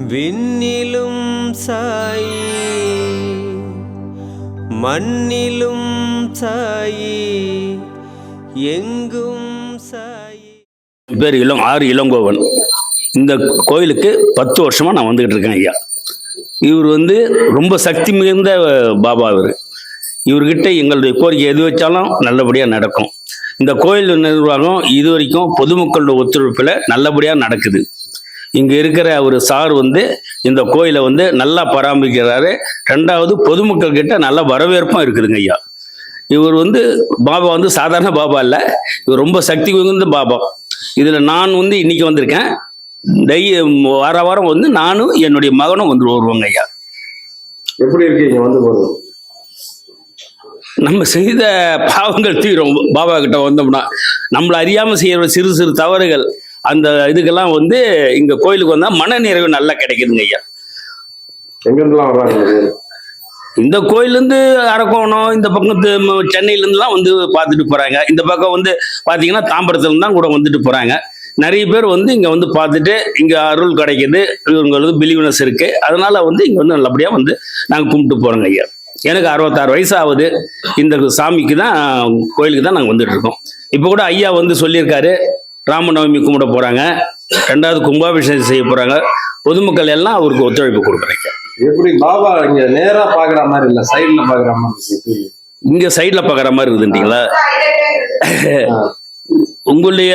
விண்ணிலும் சாயி மண்ணிலும் சாயி எங்கும் சாயி. பேர் இளம் ஆறு இளங்கோவன். இந்த கோயிலுக்கு பத்து வருஷமாக நான் வந்துக்கிட்டு இருக்கேன் ஐயா. இவர் வந்து ரொம்ப சக்தி மிகுந்த பாபா இவர். இவர்கிட்ட எங்களுடைய கோரிக்கை எது வச்சாலும் நல்லபடியாக நடக்கும். இந்த கோயில் நிர்வாகம் இது வரைக்கும் பொதுமக்களோட ஒத்துழைப்பில் நல்லபடியாக நடக்குது. இங்கே இருக்கிற ஒரு சார் வந்து இந்த கோயிலை வந்து நல்லா பராமரிக்கிறாரு. ரெண்டாவது பொதுமக்கள் கிட்ட நல்ல வரவேற்பும் இருக்குதுங்க ஐயா. இவர் வந்து பாபா வந்து சாதாரண பாபா இல்லை. இவர் ரொம்ப சக்தி மிகுந்த பாபா. இதில் நான் வந்து இன்னைக்கு வந்திருக்கேன். டெய் வார வாரம் வந்து நானும் என்னுடைய மகனும் வந்து வருவாங்க ஐயா. எப்படி இருக்கீங்க வந்து போறது? நம்ம செய்த பாவங்கள் தீரும். பாபா கிட்ட வந்தோம்னா நம்மளை அறியாமல் செய்யற சிறு சிறு தவறுகள். அந்த இதுக்கெல்லாம் வந்து இங்கே கோயிலுக்கு வந்தால் மன நிறைவு நல்லா கிடைக்குதுங்க ஐயா. எங்க இருந்துலாம் வர்றாங்க இந்த கோயிலேருந்து அரக்கோணம் இந்த பக்கம் சென்னையிலேருந்துலாம் வந்து பார்த்துட்டு போகிறாங்க இந்த பக்கம் வந்து பார்த்தீங்கன்னா தாம்பரத்துலேருந்து தான் கூட வந்துட்டு போகிறாங்க நிறைய பேர் வந்து இங்கே வந்து பார்த்துட்டு இங்கே அருள் கிடைக்குது இவங்களுக்கு பிலிவனஸ் இருக்குது அதனால வந்து இங்கே வந்து நல்லபடியாக வந்து நாங்கள் கும்பிட்டு போகிறோங்க ஐயா. எனக்கு அறுபத்தாறு வயசு ஆகுது இந்த சாமிக்கு தான் கோயிலுக்கு தான் நாங்கள் வந்துட்டு இருக்கோம். இப்போ கூட ஐயா வந்து சொல்லியிருக்காரு ராமநவமி கும்பிட போகிறாங்க ரெண்டாவது கும்பாபிஷேகம் செய்ய போகிறாங்க பொதுமக்கள் எல்லாம் அவருக்கு ஒத்துழைப்பு கொடுக்குறாங்க. எப்படி பாபா இங்க நேரா பாக்குற மாதிரி இல்ல சைடுல பாக்குற மாதிரி. இங்கே சைடில் பார்க்குற மாதிரி இருக்குதுன்றீங்களா. உங்களுடைய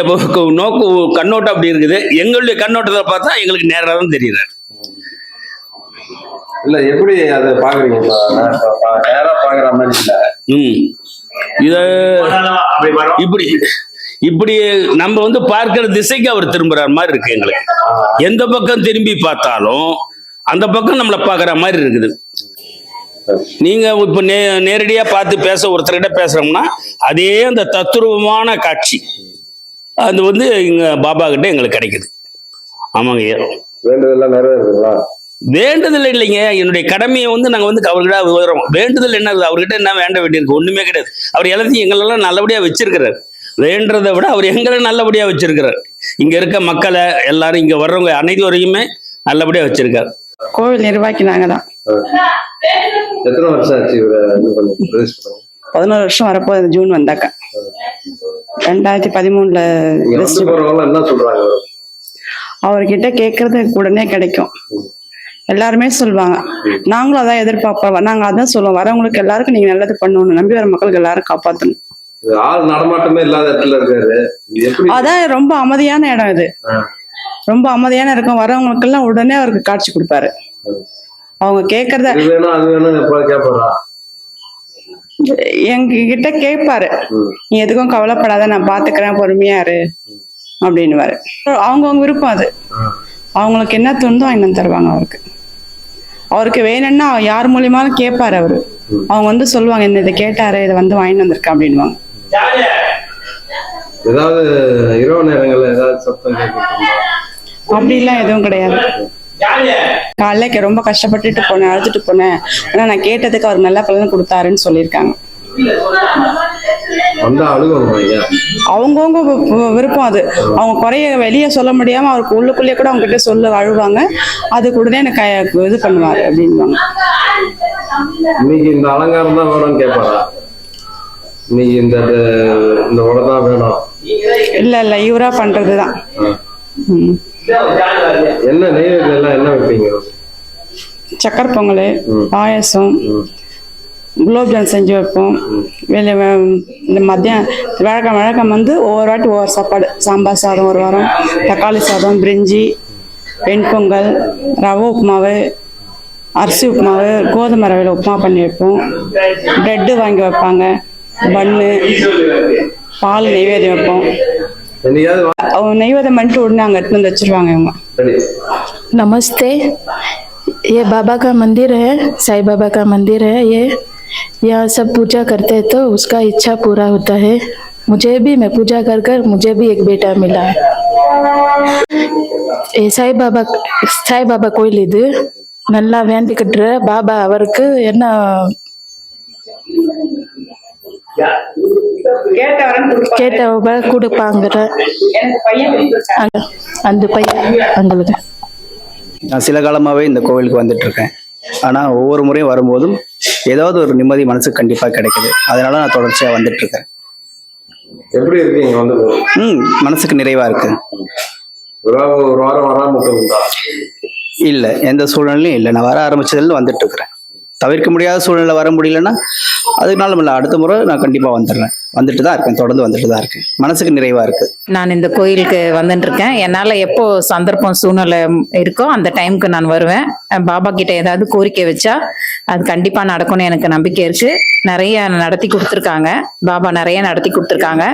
நோக்கு கண்ணோட்டம் அப்படி இருக்குது. எங்களுடைய கண்ணோட்டத்தை பார்த்தா எங்களுக்கு நேராக தான் தெரியுறாரு இல்ல எப்படி அதை பாக்குறீங்க? நேரா பாக்குற மாதிரி இல்ல. ம். இத இப்படி. இப்படி நம்ம வந்து பார்க்கிற திசைக்கு அவர் திரும்புற மாதிரி இருக்கு எங்களுக்கு. எந்த பக்கம் திரும்பி பார்த்தாலும் அந்த பக்கம் நம்மளை பார்க்குற மாதிரி இருக்குது. நீங்க இப்ப நே நேரடியா பார்த்து பேச ஒருத்தர்கிட்ட பேசுறோம்னா அதே அந்த தத்துருவமான காட்சி அது வந்து இங்க பாபா கிட்ட எங்களுக்கு கிடைக்குது. ஆமாங்க. ஐயா வேண்டுதெல்லாம் நிறைவேறுதுங்களா? வேண்டுதல் இல்லைங்க. என்னுடைய கடமையை வந்து நாங்கள் வந்து அவர்கிட்ட வரோம் வேண்டுதல் என்ன? அவர்கிட்ட என்ன வேண்ட வேண்டியிருக்கு? ஒண்ணுமே கிடையாது. அவர் எல்லாத்தையும் எங்களெல்லாம் நல்லபடியா வச்சிருக்கிறார். வேண்டதை விட அவர் எங்களை நல்லபடியா வச்சிருக்கிறார். இங்க இருக்க மக்களை எல்லாரும் இங்க வர்றவங்க அனைவரையுமே நல்லபடியா வச்சிருக்கார். கோவில் நிர்வாகி நாங்கள் தான். எத்தனை வருஷம் ஆச்சு? பதினோரு வருஷம் வரப்போகுது ஜூன் வந்தாக்கா. ரெண்டாயிரத்தி பதிமூணுல அவர்கிட்ட கேட்கறது உடனே கிடைக்கும். எல்லாருமே சொல்லுவாங்க. நாங்களும் அதான் எதிர்பார்ப்போம். நாங்க அதான் சொல்லுவோம். வரவங்களுக்கு எல்லாருக்கும் நீங்க நல்லது பண்ணணும் நம்பி வர மக்களுக்கு எல்லாரும் காப்பாத்தணும். இது ஆள் நடமாட்டமே இல்லாத இடத்துல இருக்காரு. அதான் ரொம்ப அமைதியான இடம் இது. ரொம்ப அமைதியான இருக்கும். வரவங்களுக்கு எல்லாம் உடனே அவருக்கு காட்சி கொடுப்பாரு. அவங்க கேட்கறத இது வேணும் அது வேணும் எப்ப கேட்பாரா? எங்க கிட்ட கேட்பாரு. நீ எதுக்கும் கவலைப்படாத நான் பாத்துக்கிறேன் பொறுமையா இரு. அப்படின்னுவாரு. அவங்கவுங்க விருப்பம் அது. அவங்களுக்கு என்ன வாங்கிட்டு வந்து தருவாங்க அவருக்கு. அவருக்கு வேணும்னா யார் மூலியமாலும் கேட்பாரு அவரு. அவங்க வந்து சொல்லுவாங்க இந்த இதை கேட்டாரு இதை வந்து வாங்கிட்டு வந்திருக்கேன் அப்படின்னுவாங்க. ஏதாவது இரவு நேரங்கள்ல ஏதாவது சத்தம் அப்படிலாம் எதுவும் கிடையாது. காலைல ரொம்ப கஷ்டப்பட்டுட்டு போனேன் அழுதுட்டு போனேன். ஆனா நான் கேட்டதுக்கு அவர் நல்ல பலன் கொடுத்தாருன்னு சொல்லியிருக்காங்க. அவங்கவுங்க விருப்பம் அது. அவங்க குறைய வெளியே சொல்ல முடியாம அவருக்கு உள்ளுக்குள்ளேயே கூட அவங்க கிட்ட சொல்ல அழுவாங்க. அதுக்கு உடனே எனக்கு இது பண்ணுவாரு அப்படின்வாங்க. இன்னைக்கு இந்த அலங்காரம் தான் வேணும்னு கேட்பாரா இன்னைக்கு இந்த இந்த உடை தான் வேணும். இல்ல இல்ல இவரா பண்றதுதான். என்ன நெய்வேத்தியம் எல்லாம் என்ன வைப்பீங்க? சக்கரை பொங்கல். பாயசம். குலோப்ஜாம் செஞ்சு வைப்போம். வெளியே இந்த மதியம் வழக்கம் வழக்கம் வந்து ஒவ்வொரு வாட்டி ஒவ்வொரு சாப்பாடு. சாம்பார் சாதம் ஒரு வாரம் தக்காளி சாதம் பிரிஞ்சி வெண்பொங்கல் ரவை உப்புமாவு அரிசி உப்புமாவு கோதுமை ரவையில் உப்புமா பண்ணி வைப்போம். ப்ரெட்டு வாங்கி வைப்பாங்க. பன்னு பால் நெய்வேத்தியம் வைப்போம் என்னைக்காவது வா- அவங்க நெய்வேத்தியம் பண்ணிட்டு உடனே அங்கே எடுத்துட்டு வந்து வச்சிருவாங்க இவங்க சரி नमस्ते ये बाबा का मंदिर है साईं बाबा का मंदिर है ये यहाँ सब पूजा करते हैं तो उसका इच्छा पूरा होता है मुझे भी मैं पूजा कर कर मुझे भी एक बेटा मिला है ஏ சாய்பாபா சாய்பாபா கோயில் இது நல்லா வேண்டிக்கிட்டுற பாபா அவருக்கு என்ன கேட்டவங்க பையன் அந்த- அந்த பையன் எங்களுக்கு நான் சில காலமாகவே இந்த கோவிலுக்கு வந்துட்டுருக்கேன். ஆனால் ஒவ்வொரு முறையும் வரும்போதும் ஏதாவது ஒரு நிம்மதி மனசுக்கு கண்டிப்பாக கிடைக்குது. அதனால நான் தொடர்ச்சியாக வந்துட்டுருக்கேன். எப்படி இருக்கு இங்க வந்து? ம் மனசுக்கு நிறைவாக இருக்கு. ஒரு வாரம் வராம இல்லை எந்த சூழ்நிலையும் இல்லை. நான் வர ஆரம்பிச்சதுலேருந்து வந்துட்டு இருக்கிறேன் தவிர்க்க முடியாத சூழ்நிலை வர முடியலன்னா அதனால இல்லை. அடுத்த முறை நான் கண்டிப்பாக வந்துடுறேன். வந்துட்டு தான் இருக்கேன். தொடர்ந்து வந்துட்டு தான் இருக்கேன். மனசுக்கு நிறைவாக இருக்குது நான் இந்த கோயிலுக்கு வந்துட்டு இருக்கேன் என்னால் எப்போ சந்தர்ப்பம் சூழ்நிலை இருக்கோ அந்த டைமுக்கு நான் வருவேன். பாபா கிட்ட ஏதாவது கோரிக்கை வச்சா அது கண்டிப்பாக நடக்கும்னு எனக்கு நம்பிக்கை இருக்கு. நிறைய நடத்தி கொடுத்துருக்காங்க. பாபா நிறைய நடத்தி கொடுத்துருக்காங்க.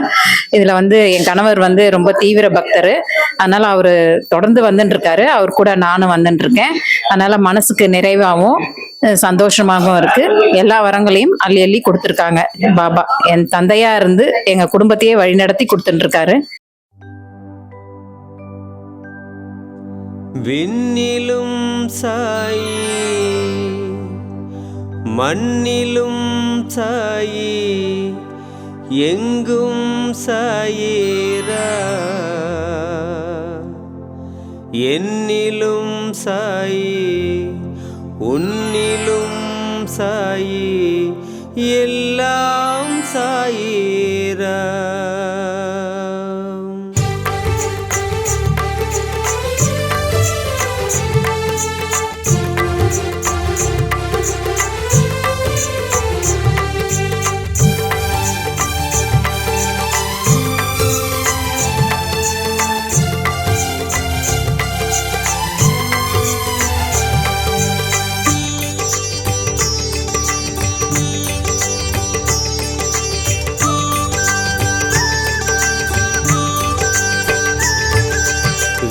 இதில் வந்து என் கணவர் வந்து ரொம்ப தீவிர பக்தர். அதனால அவர் தொடர்ந்து வந்துட்டு இருக்காரு அவர் கூட நானும் வந்துட்டு இருக்கேன் அதனால மனசுக்கு நிறைவாகவும் சந்தோஷமாகவும் இருக்கு. எல்லா வரங்களையும் அள்ளி அள்ளி கொடுத்துருக்காங்க பாபா. என் தந்தையா இருந்து எங்க குடும்பத்தையே வழிநடத்தி கொடுத்துட்டு இருக்காரு விண்ணிலும் சாயி மண்ணிலும் சாயி எங்கும் சாயீரா என்னிலும் சாயி உன்னிலும் சாயி எல்லாம்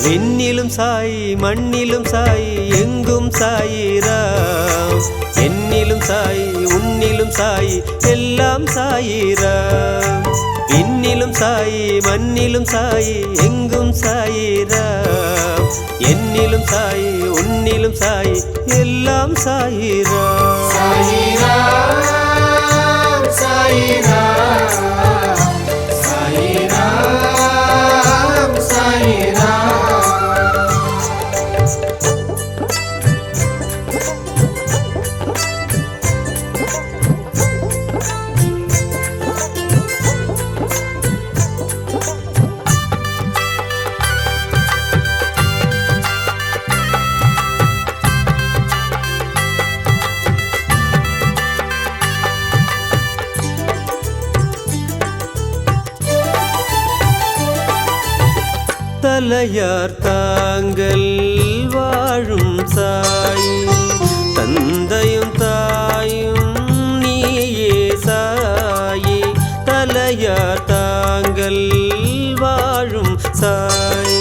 விண்ணிலும் சாய் மண்ணிலும் சாய் எங்கும் சாயிராம் என்னிலும் சாய் உன்னிலும் சாய் எல்லாம் சாயிராம் விண்ணிலும் சாய் மண்ணிலும் சாய் எங்கும் சாயிராம் என்னிலும் சாய் உன்னிலும் சாய் எல்லாம் சாயிராம் தலையார் தாங்கள் வாழும் சாய் தந்தையும் தாயும் நீயே சாயி தலையார் தாங்கள் வாழும் சாய்.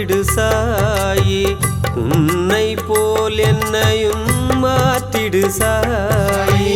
மாற்றிடு சாயி. உன்னை போல் என்னையும் மாற்றிடு சாயி.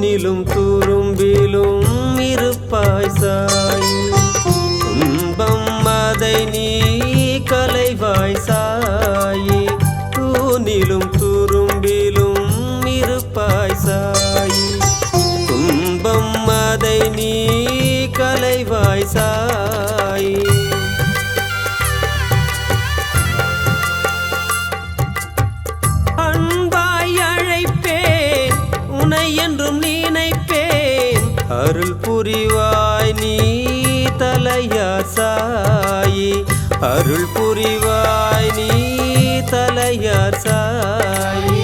தூணிலும் துரும்பிலும் இருப்பாய் சாய். துன்பம் அதை நீ கலைவாய் சாயே. அருள் புரிவாய் நீ தலையார் சாயி.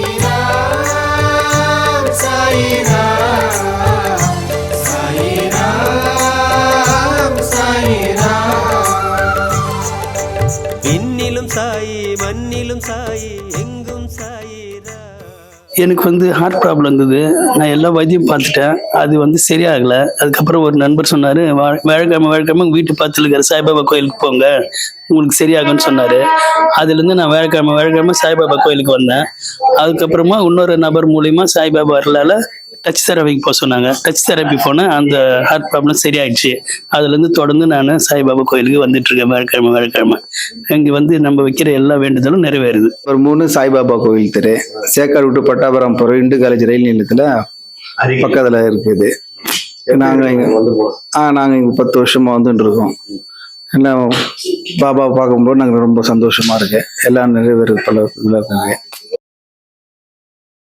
விண்ணிலும் சாயி மண்ணிலும் சாயி. எனக்கு வந்து ஹார்ட் ப்ராப்ளம் இருந்தது. நான் எல்லா வைத்தியம் பார்த்துட்டேன். அது வந்து சரியாகலை. அதுக்கப்புறம் ஒரு நண்பர் சொன்னார் வேழக்கிழமை வேழக்கிழமை வீட்டு பக்கத்தில் இருக்கிற சாய்பாபா கோயிலுக்கு போங்க. உங்களுக்கு சரியாகும்னு சொன்னார். அதுலேருந்து நான் வேழக்கிழமை வேழக்கிழமை சாய்பாபா கோயிலுக்கு வந்தேன். அதுக்கப்புறமா இன்னொரு நபர் மூலியமா சாய்பாபா வரலால டச் தெரபிக்கு போக சொன்னாங்க. டச் தெரப்பி போனேன் அந்த ஹார்ட் ப்ராப்ளம் சரியாயிடுச்சு. அதுலேருந்து தொடர்ந்து நான் சாய்பாபா கோயிலுக்கு வந்துட்டு இருக்கேன் வேழக்கிழமை வேழக்கிழமை இங்கே வந்து நம்ம வைக்கிற எல்லா வேண்டுதலும் நிறைவேறுது. ஒரு மூணு சாய்பாபா கோவில் தெரு. சேக்காடு விட்டு பட்டாபுரம் போகிற இண்டு காலேஜ் ரயில் நிலையத்தில் பக்கத்தில் இருக்குது. நாங்கள் இங்கே ஆ நாங்கள் இங்கே பத்து வருஷமாக வந்துட்டு இருக்கோம் எல்லாம் பாபா பார்க்கும்போது நாங்கள் ரொம்ப சந்தோஷமா இருக்கு. எல்லாம் நிறைவேறு பல இருக்குங்க